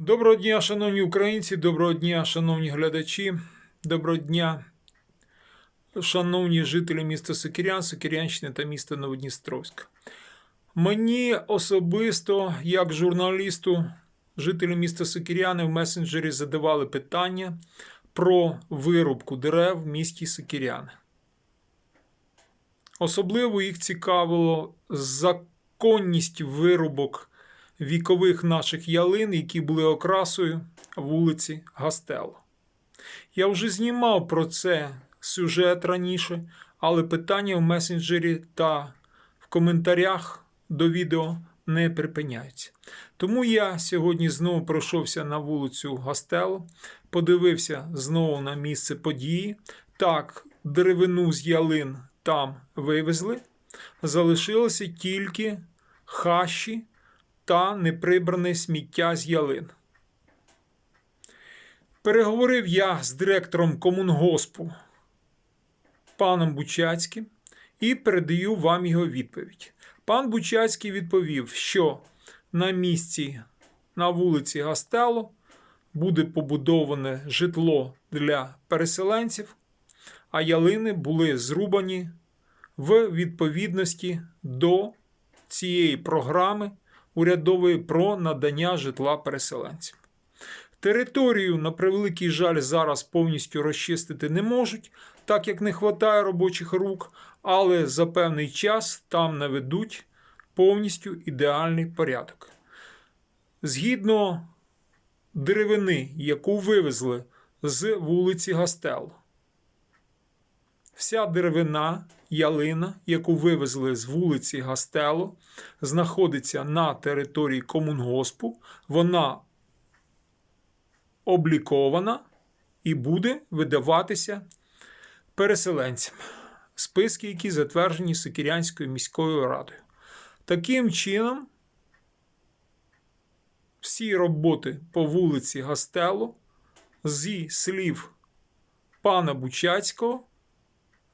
Доброго дня, шановні українці, доброго дня, шановні глядачі, доброго дня, шановні жителі міста Сокирян, Сокирянщини та міста Новодністровськ. Мені особисто, як журналісту, жителі міста Сокиряни в месенджері задавали питання про вирубку дерев в місті Сокиряни. Особливо їх цікавило законність вирубок вікових наших ялин, які були окрасою вулиці Гастело. Я вже знімав про це сюжет раніше, але питання в месенджері та в коментарях до відео не припиняються. Тому я сьогодні знову пройшовся на вулицю Гастело, подивився знову на місце події. Так, деревину з ялин там вивезли, залишилося тільки хащі та неприбране сміття з ялин. Переговорив я з директором комунгоспу паном Бучацьким і передаю вам його відповідь. Пан Бучацький відповів, що на місці на вулиці Гастело буде побудоване житло для переселенців, а ялини були зрубані в відповідності до цієї програми урядової про надання житла переселенцям. Територію, на превеликий жаль, зараз повністю розчистити не можуть, так як не вистачає робочих рук, але за певний час там наведуть повністю ідеальний порядок. Згідно деревини, яку вивезли з вулиці Гастело, Вся деревина, ялина, яку вивезли з вулиці Гастело, знаходиться на території комунгоспу. Вона облікована і буде видаватися переселенцям. Списки, які затверджені Сокірянською міською радою. Таким чином, всі роботи по вулиці Гастело зі слів пана Бучацького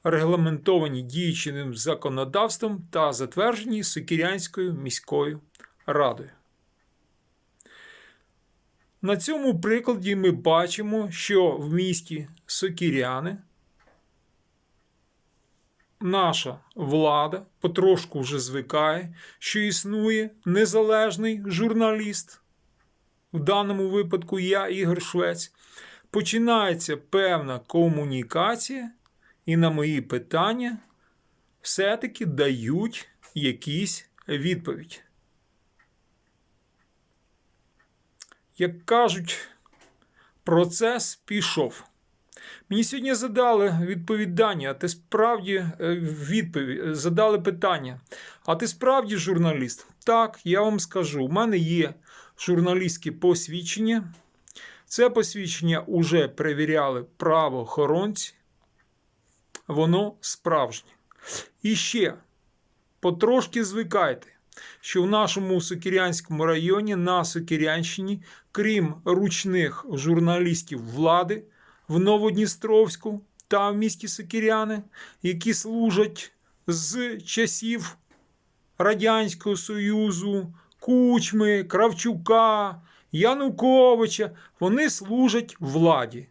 регламентовані діючим законодавством та затверджені Сокірянською міською радою. На цьому прикладі ми бачимо, що в місті Сокіряни наша влада потрошку вже звикає, що існує незалежний журналіст. В даному випадку я, Ігор Швець, починається певна комунікація і на мої питання все-таки дають якісь відповідь. Як кажуть, процес пішов. Мені сьогодні задали відповідання, а ти справді е, відповідь, задали питання. А ти справді журналіст? Так, я вам скажу. У мене є журналістське посвідчення. Це посвідчення вже перевіряли правоохоронці воно справжнє. І ще потрошки звикайте, що в нашому Сокірянському районі на Сокірянщині, крім ручних журналістів влади в Новодністровську та в місті Сокіряни, які служать з часів Радянського Союзу, Кучми, Кравчука, Януковича, вони служать владі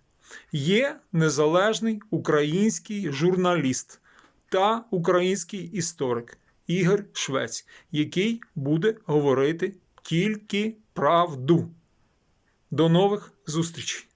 є незалежний український журналіст та український історик Ігор Швець, який буде говорити тільки правду. До нових зустрічей!